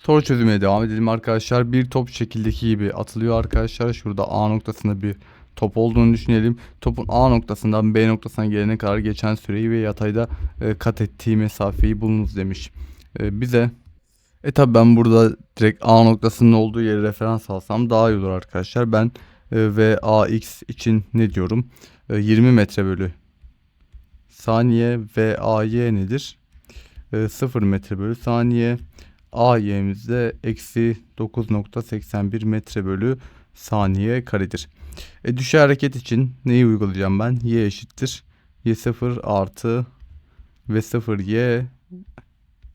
Soru çözümüne devam edelim arkadaşlar. Bir top şekildeki gibi atılıyor arkadaşlar. Şurada A noktasında bir top olduğunu düşünelim. Topun A noktasından B noktasına gelene kadar geçen süreyi ve yatayda e, kat ettiği mesafeyi bulunuz demiş. E, bize e tabi ben burada direkt A noktasının olduğu yeri referans alsam daha iyi olur arkadaşlar. Ben e, ve AX için ne diyorum? E, 20 metre bölü saniye ve AY nedir? E, 0 metre bölü saniye. AY'miz de eksi 9.81 metre bölü saniye karedir. E, düşey hareket için neyi uygulayacağım ben? Y eşittir. Y0 artı ve 0 Y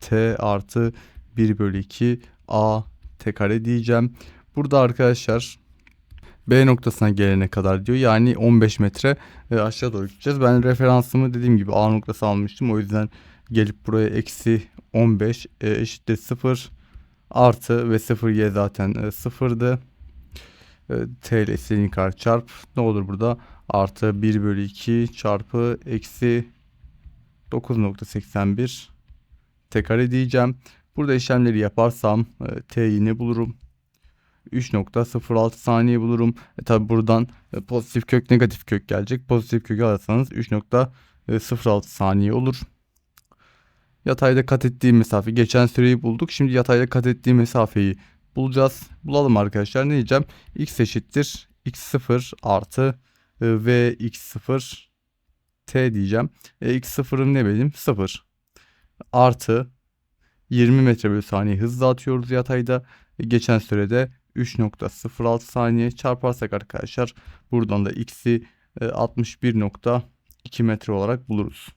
T artı 1 bölü 2 A T kare diyeceğim. Burada arkadaşlar B noktasına gelene kadar diyor. Yani 15 metre e, aşağı doğru gideceğiz. Ben referansımı dediğim gibi A noktası almıştım. O yüzden gelip buraya eksi 15 e, eşittir 0 artı ve 0 y zaten e, 0'dı. E, t ile istediğin kadar çarp. Ne olur burada? Artı 1 bölü 2 çarpı eksi 9.81 t kare diyeceğim. Burada işlemleri yaparsam e, t'yi ne bulurum? 3.06 saniye bulurum. E tabi buradan e, pozitif kök negatif kök gelecek. Pozitif kökü alırsanız 3.06 saniye olur. Yatayda kat ettiği mesafe. Geçen süreyi bulduk. Şimdi yatayda kat ettiği mesafeyi bulacağız. Bulalım arkadaşlar. Ne diyeceğim? x eşittir. x0 artı e, v x0 t diyeceğim. E, x0'ım ne benim? 0. Artı 20 metre bölü saniye hızla atıyoruz yatayda. E, geçen sürede 3.06 saniye çarparsak arkadaşlar buradan da x'i e, 61.2 metre olarak buluruz.